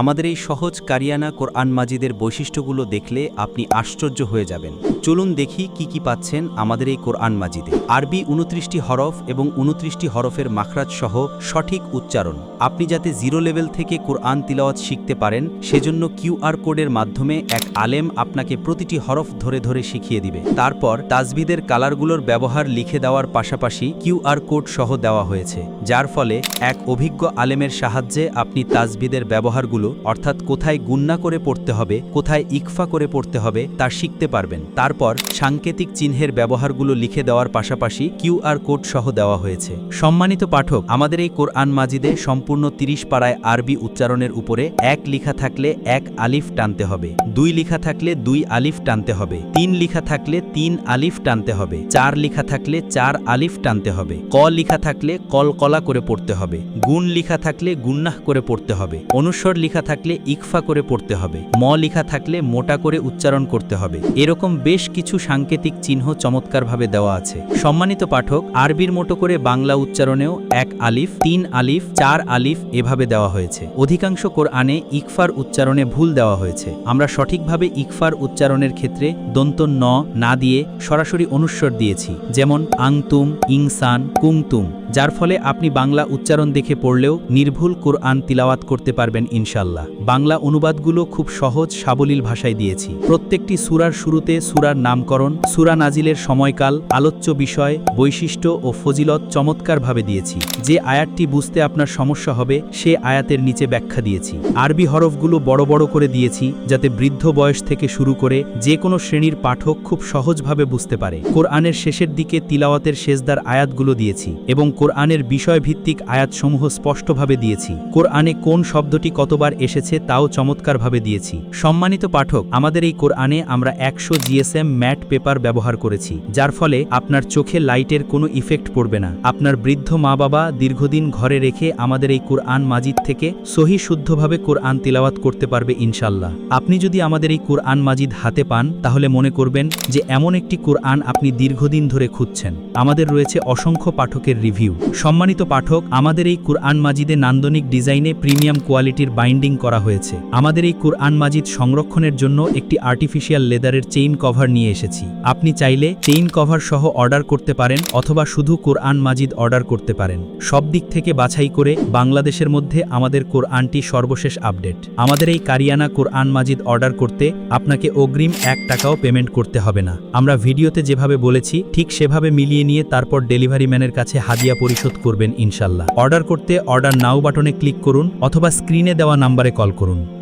আমাদের এই সহজ কারিয়ানা কোরআন মাজিদের বৈশিষ্ট্যগুলো দেখলে আপনি আশ্চর্য হয়ে যাবেন। চলুন দেখি কি কি পাচ্ছেন আমাদের এই কোরআন মাজিদে। আরবি উনত্রিশটি হরফ এবং উনত্রিশটি হরফের মাখরাজ সহ সঠিক উচ্চারণ। আপনি যাতে জিরো লেভেল থেকে কোরআন তিলাওয়াত শিখতে পারেন, সেজন্য কিউআর কোডের মাধ্যমে এক আলেম আপনাকে প্রতিটি হরফ ধরে ধরে শিখিয়ে দিবে। তারপর তাজবিদের কালারগুলোর ব্যবহার লিখে দেওয়ার পাশাপাশি কিউআর কোড সহ দেওয়া হয়েছে, যার ফলে এক অভিজ্ঞ আলেমের সাহায্যে আপনি তাজবিদের ব্যবহারগুলো অর্থাৎ কোথায় গুন্না করে পড়তে হবে, কোথায় ইকফা করে পড়তে হবে, তা শিখতে পারবেন। তারপর সাংকেতিক চিহ্নের ব্যবহারগুলো লিখে দেওয়ার পাশাপাশি কিউআর কোড সহ দেওয়া হয়েছে। সম্মানিত পাঠক, আমাদের এই কোরআন মাজিদে সম্পূর্ণ তিরিশ পাড়ায় আরবি উচ্চারণের উপরে এক লিখা থাকলে এক আলিফ টানতে হবে, দুই লিখা থাকলে দুই আলিফ টানতে হবে, তিন লিখা থাকলে তিন আলিফ টানতে হবে, চার লিখা থাকলে চার আলিফ টানতে হবে, ক লিখা থাকলে কলকলা করে পড়তে হবে, গুণ লিখা থাকলে গুন্নাহ করে পড়তে হবে অনুস্বর লিখা থাকলে ইকফা করে পড়তে হবে। ম লিখা থাকলে মোটা করে উচ্চারণ করতে হবে। এরকম বেশ কিছু সাংকেতিক চিহ্ন চমৎকারভাবে দেওয়া আছে। সম্মানিত পাঠক, আরবির মতো করে বাংলা উচ্চারণেও এক আলিফ, তিন আলিফ, চার আলিফ এভাবে দেওয়া হয়েছে। অধিকাংশ কোরআনে ইকফার উচ্চারণে ভুল দেওয়া হয়েছে। আমরা সঠিকভাবে ইকফার উচ্চারণের ক্ষেত্রে দন্ত ন না দিয়ে সরাসরি অনুস্বর দিয়েছি, যেমন আংতুম, ইংসান, কুংতুম, যার ফলে আপনি বাংলা উচ্চারণ দেখে পড়লেও নির্ভুল কোরআন তিলাওয়াত করতে পারবেন ইনশাল্লাহ বাংলা অনুবাদগুলো খুব সহজ, সাবলীল ভাষায় দিয়েছি। প্রত্যেকটি সুরার শুরুতে সুরার নামকরণ, সুরা নাজিলের সময়কাল, আলোচ্য বিষয়, বৈশিষ্ট্য ও ফজিলত চমৎকারভাবে দিয়েছি। যে আয়াতটি বুঝতে আপনার সমস্যা হবে, সে আয়াতের নিচে ব্যাখ্যা দিয়েছি। আরবি হরফগুলো বড় বড় করে দিয়েছি, যাতে বৃদ্ধ বয়স থেকে শুরু করে যে কোনো শ্রেণির পাঠক খুব সহজভাবে বুঝতে পারে। কোরআনের শেষের দিকে তিলাওয়াতের শেষদার আয়াতগুলো দিয়েছি এবং কোরআনের বিষয়ভিত্তিক আয়াতসমূহ স্পষ্টভাবে দিয়েছি। কোরআনে কোন শব্দটি কতবার এসেছে, তাও চমৎকারভাবে দিয়েছি। সম্মানিত পাঠক, আমাদের এই কোরআনে আমরা একশো জিএসএম ম্যাট পেপার ব্যবহার করেছি, যার ফলে আপনার চোখে লাইটের কোনো ইফেক্ট পড়বে না। আপনার বৃদ্ধ মা বাবা দীর্ঘদিন ঘরে রেখে আমাদের এই কোরআন মাজিদ থেকে সহি শুদ্ধভাবে কোরআন তিলাওয়াত করতে পারবে ইনশাল্লাহ আপনি যদি আমাদের এই কোরআন মাজিদ হাতে পান, তাহলে মনে করবেন যে এমন একটি কোরআন আপনি দীর্ঘদিন ধরে খুঁজছেন। আমাদের রয়েছে অসংখ্য পাঠকের রিভিউ। সম্মানিত পাঠক, আমাদের এই কোরআন মাজিদে নান্দনিক ডিজাইনে প্রিমিয়াম কোয়ালিটির বাইন্ডিং করা হয়েছে। আমাদের এই কোরআন মাজিদ সংরক্ষণের জন্য একটি আর্টিফিশিয়াল লেদারের চেইন কভার নিয়ে এসেছি। আপনি চাইলে চেইন কভার সহ অর্ডার করতে পারেন অথবা শুধু কোরআন মাজিদ অর্ডার করতে পারেন। সব দিক থেকে বাছাই করে বাংলাদেশের মধ্যে আমাদের কোরআনটি সর্বশেষ আপডেট। আমাদের এই কারিয়ানা কোরআন মাজিদ অর্ডার করতে আপনাকে অগ্রিম এক টাকাও পেমেন্ট করতে হবে না। আমরা ভিডিওতে যেভাবে বলেছি, ঠিক সেভাবে মিলিয়ে নিয়ে তারপর ডেলিভারি ম্যানের কাছে হাদিয়া পরিশোধ করবেন ইনশাল্লাহ অর্ডার করতে অর্ডার নাও বাটনে ক্লিক করুন অথবা স্ক্রিনে দেওয়া নাম্বারে কল করুন।